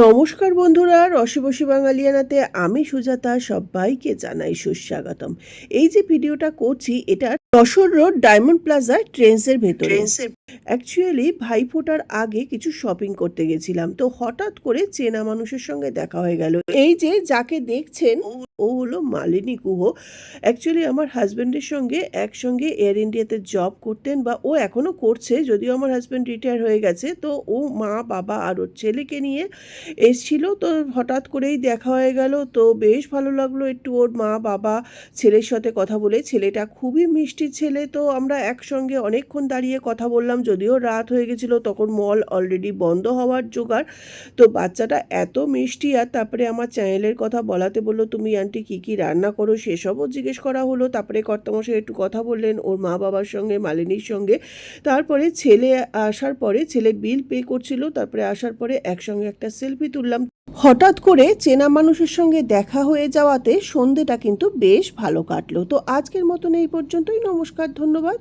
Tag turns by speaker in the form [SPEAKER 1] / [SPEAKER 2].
[SPEAKER 1] নমস্কার বন্ধুরা রসিবসী বাঙালিয়ানাতে আমি সুজাতা সবাইকে জানাই সুস্বাগতম। এই যে ভিডিওটা করছি এটা যশোর রোড ডায়মন্ড প্লাজা ট্রেন্সের ভেতরে। অ্যাকচুয়ালি ভাইফোঁটার আগে কিছু শপিং করতে গেছিলাম। তো হঠাৎ করে চেনা মানুষের সঙ্গে দেখা হয়ে গেল। এই যে যাকে দেখছেন ও- হলো মালিনী গুহ। অ্যাকচুয়ালি আমার হাজব্যান্ডের সঙ্গে একসঙ্গে এয়ার ইন্ডিয়াতে জব করতেন বা ও এখনও করছে যদিও আমার হাজব্যান্ড রিটায়ার হয়ে গেছে। তো ও মা বাবা আর ওর ছেলেকে নিয়ে এসছিল। তো হঠাৎ করেই দেখা হয়ে গেল। তো বেশ ভালো লাগল একটু ওর মা বাবা ছেলের সাথে কথা বলে। ছেলেটা খুবই মিষ্টি ছেলে তো আমরা একসঙ্গে অনেকক্ষণ দাঁড়িয়ে কথা বললাম, যদিও রাত হয়ে গেছিল, তখন মল অলরেডি বন্ধ হওয়ার জোগাড়। তো বাচ্চাটা এত মিষ্টি আর তারপরে আমার চ্যানেলের কথা বলাতে বলল, তুমি আন্টি কী কী রান্না করো? সেসবও জিজ্ঞেস করা হলো। তারপরে কর্তামশাই একটু কথা বললেন, ওর মা বাবার সঙ্গে, মালিনীর সঙ্গে। তারপরে ছেলে আসার পরে, ছেলে বিল পে করছিল, তারপরে আসার পরে একসঙ্গে একটা সেলফি তুললাম। হঠাৎ করে চেনা মানুষের সঙ্গে দেখা হয়ে যাওয়াতে সন্ধেটা কিন্তু বেশ ভালো কাটলো। তো আজকের মতন এই পর্যন্তই। নমস্কার, ধন্যবাদ।